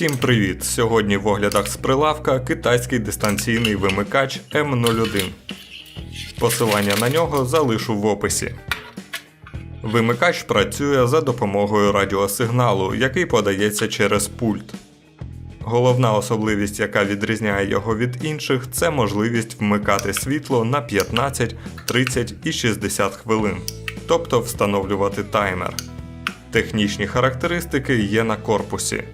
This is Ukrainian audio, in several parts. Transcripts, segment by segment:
Всім привіт! Сьогодні в оглядах з прилавка китайський дистанційний вимикач М01. Посилання на нього залишу в описі. Вимикач працює за допомогою радіосигналу, який подається через пульт. Головна особливість, яка відрізняє його від інших, це можливість вмикати світло на 15, 30 і 60 хвилин, тобто встановлювати таймер. Технічні характеристики є на корпусі.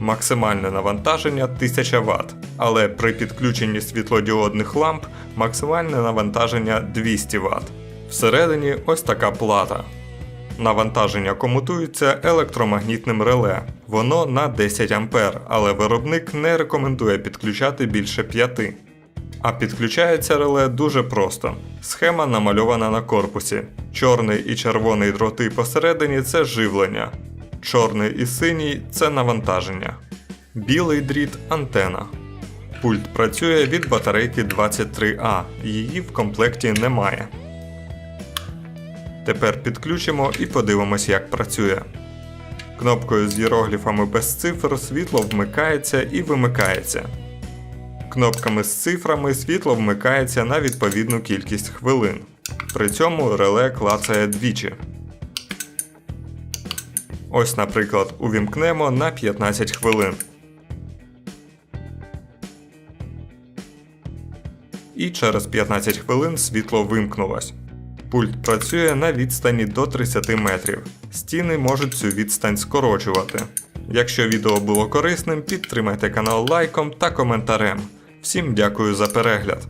Максимальне навантаження 1000 Вт, але при підключенні світлодіодних ламп максимальне навантаження 200 Вт. Всередині ось така плата. Навантаження комутується електромагнітним реле. Воно на 10 А, але виробник не рекомендує підключати більше 5. А підключається реле дуже просто. Схема намальована на корпусі. Чорний і червоний дроти посередині це живлення. Чорний і синій це навантаження. Білий дріт антена. Пульт працює від батарейки 23А, її в комплекті немає. Тепер підключимо і подивимось, як працює. Кнопкою з іерогліфами без цифр світло вмикається і вимикається. Кнопками з цифрами світло вмикається на відповідну кількість хвилин. При цьому реле клацає двічі. Ось, наприклад, увімкнемо на 15 хвилин. І через 15 хвилин світло вимкнулось. Пульт працює на відстані до 30 метрів. Стіни можуть цю відстань скорочувати. Якщо відео було корисним, підтримайте канал лайком та коментарем. Всім дякую за перегляд!